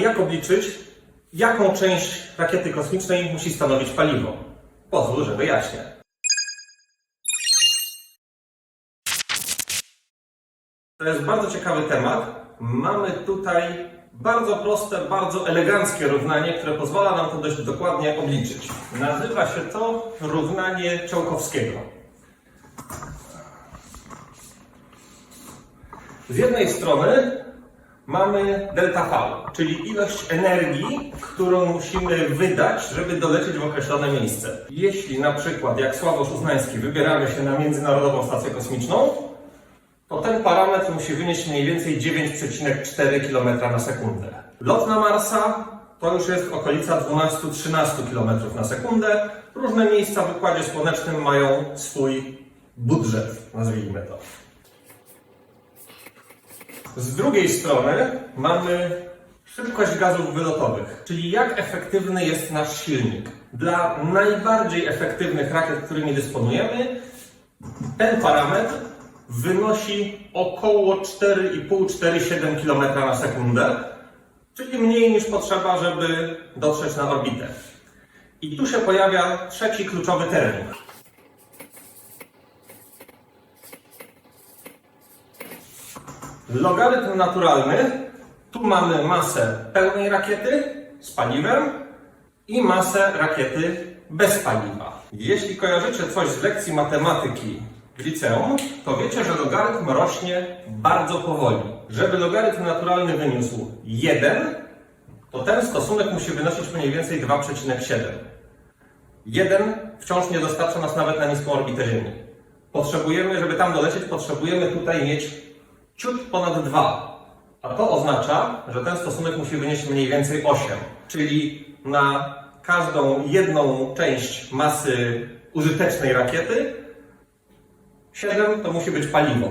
Jak obliczyć, jaką część rakiety kosmicznej musi stanowić paliwo? Pozwól, że wyjaśnię. To jest bardzo ciekawy temat. Mamy tutaj bardzo proste, bardzo eleganckie równanie, które pozwala nam to dość dokładnie obliczyć. Nazywa się to równanie Ciołkowskiego. Z jednej strony mamy delta V, czyli ilość energii, którą musimy wydać, żeby dolecieć w określone miejsce. Jeśli na przykład, jak Sławosz Uznański, wybieramy się na Międzynarodową Stację Kosmiczną, to ten parametr musi wynieść mniej więcej 9,4 km na sekundę. Lot na Marsa to już jest okolica 12-13 km na sekundę. Różne miejsca w Układzie Słonecznym mają swój budżet, nazwijmy to. Z drugiej strony mamy szybkość gazów wylotowych, czyli jak efektywny jest nasz silnik. Dla najbardziej efektywnych rakiet, którymi dysponujemy, ten parametr wynosi około 4,5-4,7 km na sekundę, czyli mniej niż potrzeba, żeby dotrzeć na orbitę. I tu się pojawia trzeci kluczowy termin. Logarytm naturalny. Tu mamy masę pełnej rakiety z paliwem i masę rakiety bez paliwa. Jeśli kojarzycie coś z lekcji matematyki w liceum, to wiecie, że logarytm rośnie bardzo powoli. Żeby logarytm naturalny wyniósł 1, to ten stosunek musi wynosić mniej więcej 2,7. 1 wciąż nie dostarcza nas nawet na niską orbitę Ziemi. Potrzebujemy, żeby tam dolecieć, potrzebujemy tutaj mieć ciut ponad 2. A to oznacza, że ten stosunek musi wynieść mniej więcej 8. Czyli na każdą jedną część masy użytecznej rakiety 7 to musi być paliwo.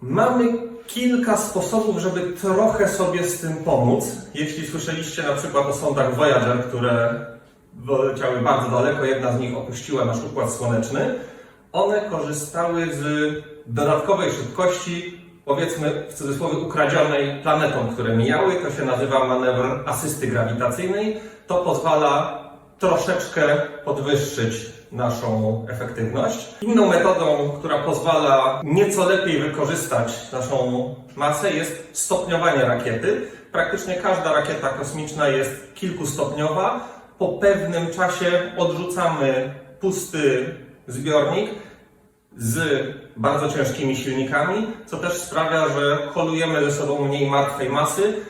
Mamy kilka sposobów, żeby trochę sobie z tym pomóc. Jeśli słyszeliście na przykład o sondach Voyager, które leciały bardzo daleko, jedna z nich opuściła nasz układ słoneczny, one korzystały z dodatkowej szybkości, powiedzmy w cudzysłowie ukradzionej planetom, które mijały. To się nazywa manewr asysty grawitacyjnej. To pozwala troszeczkę podwyższyć naszą efektywność. Inną metodą, która pozwala nieco lepiej wykorzystać naszą masę jest stopniowanie rakiety. Praktycznie każda rakieta kosmiczna jest kilkustopniowa. Po pewnym czasie odrzucamy pusty zbiornik z bardzo ciężkimi silnikami, co też sprawia, że holujemy ze sobą mniej martwej masy